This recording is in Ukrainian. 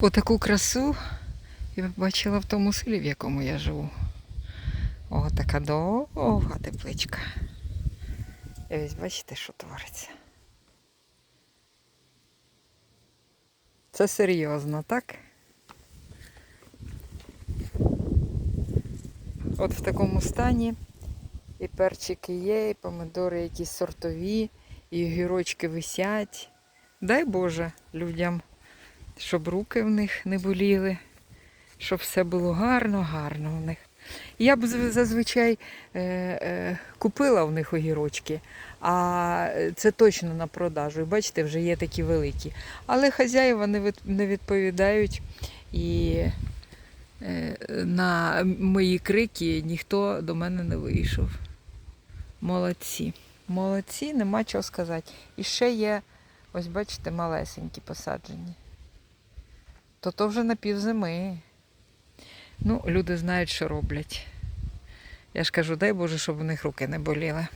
Отаку красу я побачила в тому селі, в якому я живу. О, така довга тепличка. І ось бачите, що твориться. Це серйозно, так? От в такому стані і перчики є, і помидори якісь сортові, і огірочки висять. Дай Боже людям, щоб руки в них не боліли, щоб все було гарно, гарно в них. Я б зазвичай е, е, купила в них огірочки, а це точно на продажу. І бачите, вже є такі великі. Але хазяїва не відповідають і е, на мої крики ніхто до мене не вийшов. Молодці. Молодці, нема чого сказати. І ще є, ось бачите, малесенькі посаджені. То то вже на півзими. Ну, люди знають, що роблять. Я ж кажу, дай Боже, щоб у них руки не боліли.